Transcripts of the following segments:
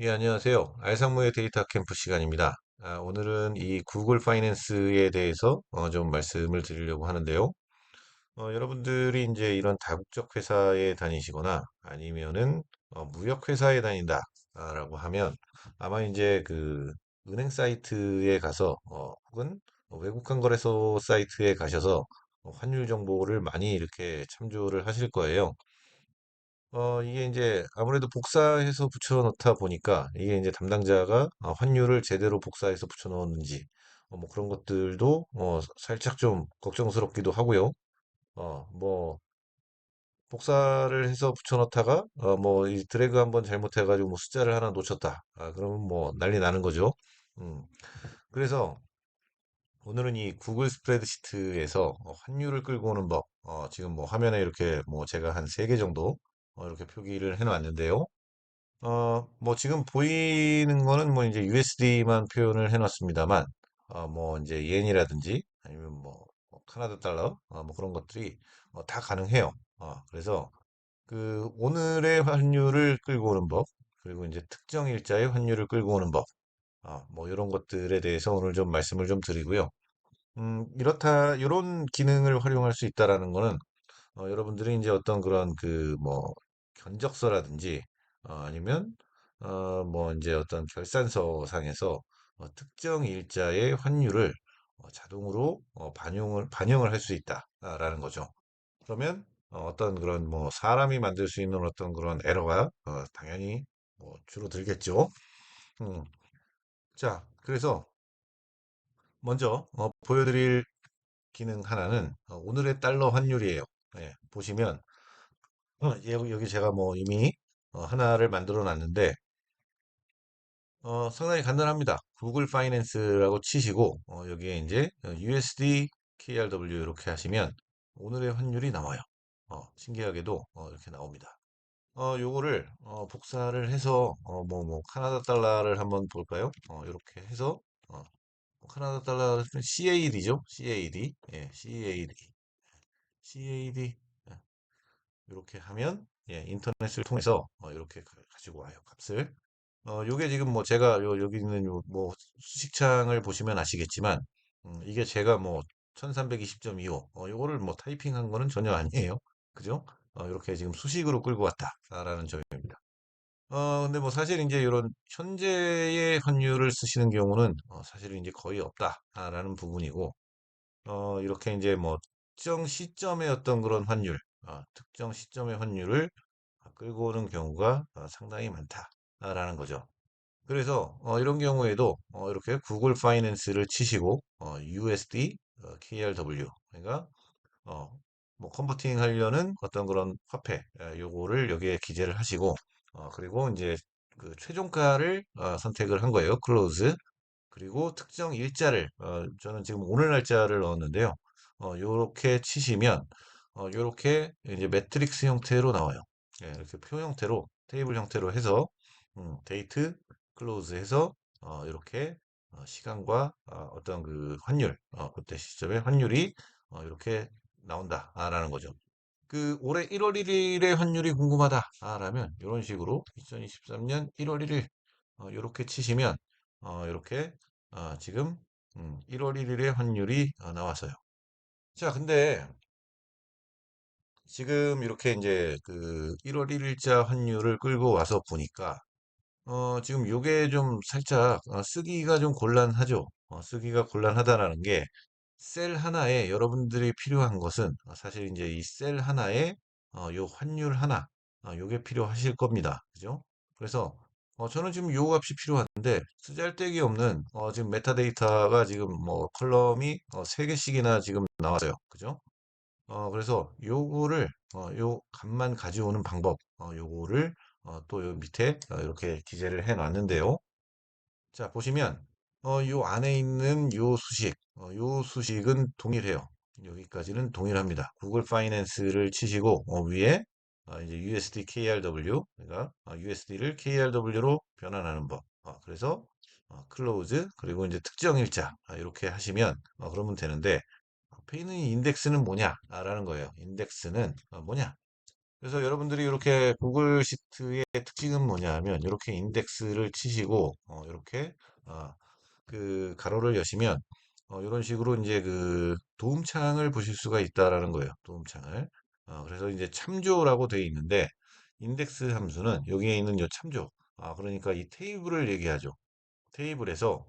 예, 안녕하세요. 알상무의 데이터 캠프 시간입니다. 아, 오늘은 이 구글 파이낸스에 대해서 어, 좀 말씀을 드리려고 하는데요. 어, 여러분들이 이제 이런 다국적 회사에 다니시거나 아니면은 어, 무역 회사에 다닌다라고 하면 아마 이제 그 은행 사이트에 가서 어, 혹은 외국환 거래소 사이트에 가셔서 어, 환율 정보를 많이 이렇게 참조를 하실 거예요. 어, 이게 이제 아무래도 복사해서 붙여넣다 보니까 이게 이제 담당자가 어, 환율을 제대로 복사해서 붙여넣었는지 어, 뭐 그런 것들도 어, 살짝 좀 걱정스럽기도 하고요. 어, 뭐 복사를 해서 붙여넣다가 어, 뭐 이 드래그 한번 잘못해가지고 뭐 숫자를 하나 놓쳤다. 아, 그러면 뭐 난리 나는 거죠. 음, 그래서 오늘은 이 구글 스프레드시트에서 어, 환율을 끌고 오는 법, 어, 지금 뭐 화면에 이렇게 뭐 제가 한 세 개 정도 어, 이렇게 표기를 해놨는데요. 어, 뭐 지금 보이는 거는 뭐 이제 USD만 표현을 해놨습니다만, 어, 뭐 이제 옌이라든지 아니면 뭐, 뭐 카나다 달러, 어, 뭐 그런 것들이 어, 다 가능해요. 어, 그래서 그 오늘의 환율을 끌고 오는 법, 그리고 이제 특정 일자의 환율을 끌고 오는 법, 어, 뭐 이런 것들에 대해서 오늘 좀 말씀을 좀 드리고요. 음, 이렇다, 이런 기능을 활용할 수 있다라는 거는 어, 여러분들이 이제 어떤 그런 그 뭐 견적서라든지 어, 아니면 어, 뭐 이제 어떤 결산서 상에서 어, 특정 일자의 환율을 어, 자동으로 어, 반영을 반영을 할 수 있다라는 거죠. 그러면 어, 떤 그런 뭐 사람이 만들 수 있는 어떤 그런 에러가 어, 당연히 뭐 줄어들겠죠. 음, 자, 그래서 먼저 어, 보여드릴 기능 하나는 어, 오늘의 달러 환율이에요. 예, 보시면 어, 예, 여기 제가 뭐 이미 어, 하나를 만들어 놨는데 어, 상당히 간단합니다. 구글 파이낸스라고 치시고 어, 여기에 이제 USD KRW 이렇게 하시면 오늘의 환율이 나와요. 어, 신기하게도 어, 이렇게 나옵니다. 어, 요거를 어, 복사를 해서 어, 뭐, 뭐 카나다 달러를 한번 볼까요? 어, 이렇게 해서 어, 뭐 카나다 달러는 CAD죠? CAD. 예, CAD. CAD. 이렇게 하면 예, 인터넷을 통해서 어, 이렇게 가- 가지고 와요 값을 어, 요게 지금 뭐 제가 요, 여기 있는 요, 뭐 수식창을 보시면 아시겠지만 음, 이게 제가 뭐 1320.25 어, 요거를 뭐 타이핑한 거는 전혀 아니에요 그죠? 어, 이렇게 지금 수식으로 끌고 왔다라는 점입니다. 어, 근데 뭐 사실 이제 이런 현재의 환율을 쓰시는 경우는 어, 사실 이제 거의 없다라는 부분이고 어, 이렇게 이제 뭐 특정 시점의 어떤 그런 환율, 어, 특정 시점의 환율을 끌고 오는 경우가 어, 상당히 많다라는 거죠. 그래서 어, 이런 경우에도 어, 이렇게 구글 파이낸스를 치시고 어, USD, 어, KRW, 그러니까 어, 뭐 컨버팅 하려는 어떤 그런 화폐, 에, 요거를 여기에 기재를 하시고 어, 그리고 이제 그 최종가를 어, 선택을 한 거예요. 클로즈. 그리고 특정 일자를 어, 저는 지금 오늘 날짜를 넣었는데요. 어, 요렇게 치시면 어, 요렇게 이제 매트릭스 형태로 나와요. 예, 이렇게 표 형태로 테이블 형태로 해서 음, 데이트 클로즈 해서 어, 이렇게 어, 시간과 어, 떤그 환율 어, 그때 시점의 환율이 어, 이렇게 나온다라는 거죠. 그 올해 1월 1일의 환율이 궁금하다라면 이런 식으로 2023년 1월 1일 어, 이렇게 치시면 어, 이렇게 어, 지금 음, 1월 1일의 환율이 어, 나왔어요. 자, 근데 지금 이렇게 이제 그 1월 1일자 환율을 끌고 와서 보니까 어, 지금 요게 좀 살짝 어, 쓰기가 좀 곤란하죠. 어, 쓰기가 곤란하다라는 게 셀 하나에 여러분들이 필요한 것은 어, 사실 이제 이 셀 하나에 어, 요 환율 하나 어, 요게 필요하실 겁니다. 그죠? 그래서 어, 저는 지금 요 값이 필요한데 쓰잘데기 없는 어, 지금 메타데이터가 지금 뭐 컬럼이 어, 3개씩이나 지금 나왔어요. 그죠? 어, 그래서 요거를 어, 요 값만 가져오는 방법 어, 요거를 어, 또 요 밑에 어, 이렇게 기재를 해 놨는데요. 자, 보시면 어, 요 안에 있는 요 수식, 어, 요 수식은 동일해요. 여기까지는 동일합니다. 구글 파이낸스를 치시고 어, 위에 어, 이제 USD KRW, 그러니까 USD를 KRW로 변환하는 법. 어, 그래서 어, 클로즈 그리고 이제 특정 일자 아, 이렇게 하시면 어, 그러면 되는데 앞에 있는 인덱스는 뭐냐라는 거예요. 인덱스는 어, 뭐냐? 그래서 여러분들이 이렇게 구글 시트의 특징은 뭐냐 하면 이렇게 인덱스를 치시고 어, 이렇게 어, 그 가로를 여시면 어, 이런 식으로 이제 그 도움창을 보실 수가 있다라는 거예요. 도움창을. 어, 그래서 이제 참조라고 되어 있는데 인덱스 함수는 여기에 있는 요 참조. 아, 그러니까 이 테이블을 얘기하죠. 테이블에서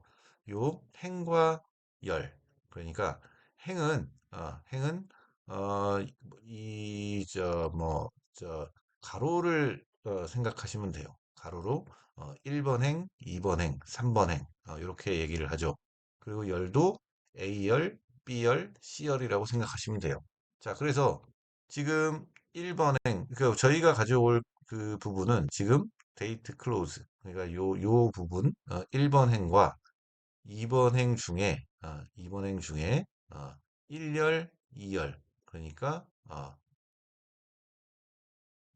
요 행과 열. 그러니까 행은 어, 행은 어, 이 저 뭐 저 가로를 어, 생각하시면 돼요. 가로로 어, 1번 행, 2번 행, 3번 행 어, 이렇게 얘기를 하죠. 그리고 열도 A열, B열, C열이라고 생각하시면 돼요. 자, 그래서 지금 1번 행, 그 저희가 가져올 그 부분은 지금 데이트 클로즈, 그러니까 요, 요 부분, 어, 1번 행과 2번 행 중에, 어, 2번 행 중에, 어, 1열, 2열, 그러니까, 어,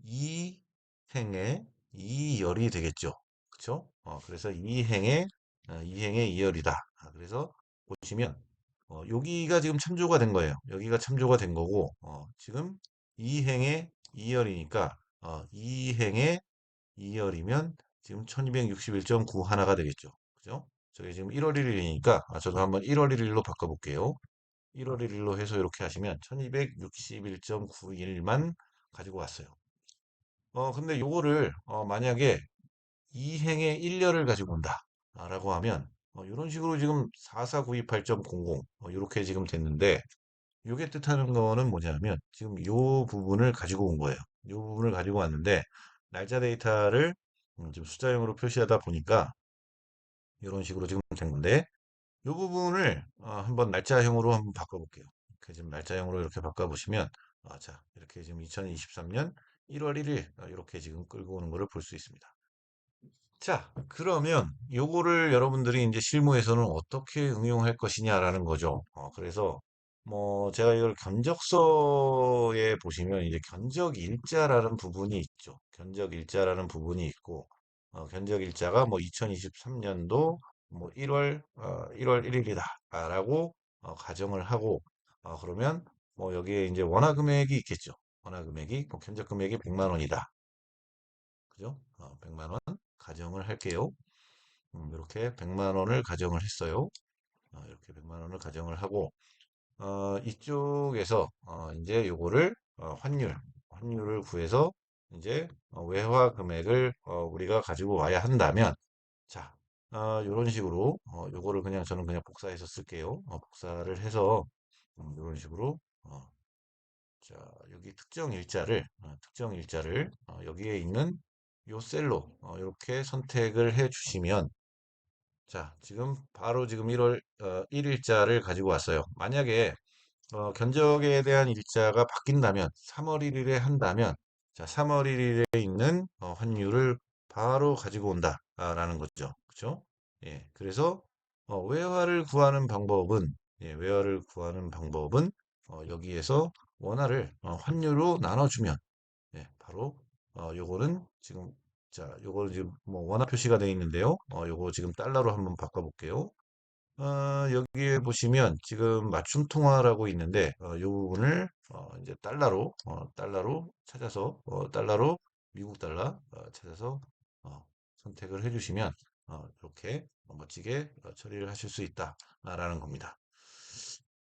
2행의 2열이 되겠죠. 그쵸? 어, 그래서 2행의, 어, 2행의 2열이다. 아, 그래서 보시면, 어, 여기가 지금 참조가 된 거예요. 여기가 참조가 된 거고, 어, 지금 2행의 2열이니까, 어, 2행의 2열이면 지금 1261.9 하나가 되겠죠. 그죠? 저게 지금 1월 1일이니까, 아, 저도 한번 1월 1일로 바꿔볼게요. 1월 1일로 해서 이렇게 하시면 1261.91만 가지고 왔어요. 어, 근데 요거를, 어, 만약에 2행의 1열을 가지고 온다. 아, 라고 하면, 어, 이런 식으로 지금 4492.8.00, 어, 이렇게 지금 됐는데, 이게 뜻하는 거는 뭐냐면, 지금 요 부분을 가지고 온 거예요. 요 부분을 가지고 왔는데, 날짜 데이터를 음, 지금 숫자형으로 표시하다 보니까, 이런 식으로 지금 된 건데, 요 부분을 어, 한번 날짜형으로 한번 바꿔볼게요. 이렇게 지금 날짜형으로 이렇게 바꿔보시면, 아, 자, 이렇게 지금 2023년 1월 1일, 어, 이렇게 지금 끌고 오는 것을 볼 수 있습니다. 자, 그러면 요거를 여러분들이 이제 실무에서는 어떻게 응용할 것이냐라는 거죠. 어, 그래서 뭐 제가 이걸 견적서에 보시면 이제 견적 일자라는 부분이 있죠. 견적 일자라는 부분이 있고 어, 견적 일자가 뭐 2023년도 뭐 1월 어, 1월 1일이다라고 어, 가정을 하고 어, 그러면 뭐 여기에 이제 원화 금액이 있겠죠. 원화 금액이 뭐 견적 금액이 100만 원이다. 그죠? 어, 100만 원 가정을 할게요. 음, 이렇게 100만 원을 가정을 했어요. 어, 이렇게 100만 원을 가정을 하고 어, 이쪽에서 어, 이제 요거를 어, 환율 환율을 구해서 이제 어, 외화 금액을 어, 우리가 가지고 와야 한다면 자 어, 이런 식으로 어, 요거를 그냥 저는 그냥 복사해서 쓸게요. 어, 복사를 해서 음, 이런 식으로 어, 자 여기 특정 일자를 어, 특정 일자를 어, 여기에 있는 요 셀로 어, 이렇게 선택을 해 주시면 자 지금 바로 지금 1월 어, 1일자를 가지고 왔어요. 만약에 어, 견적에 대한 일자가 바뀐다면 3월 1일에 한다면 자 3월 1일에 있는 어, 환율을 바로 가지고 온다라는 거죠. 그렇죠? 예, 그래서 어, 외화를 구하는 방법은 예, 외화를 구하는 방법은 어, 여기에서 원화를 어, 환율로 나눠주면 예, 바로 어, 요거는 지금 자 요거는 지금 뭐 원화 표시가 되어 있는데요. 어, 요거 지금 달러로 한번 바꿔볼게요. 어, 여기에 보시면 지금 맞춤 통화라고 있는데 어, 이 부분을 어, 이제 달러로 어, 달러로 찾아서 어, 달러로 미국 달러 어, 찾아서 어, 선택을 해주시면 어, 이렇게 멋지게 어, 처리를 하실 수 있다라는 겁니다.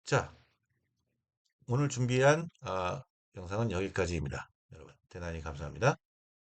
자, 오늘 준비한 어, 영상은 여기까지입니다. 여러분 대단히 감사합니다.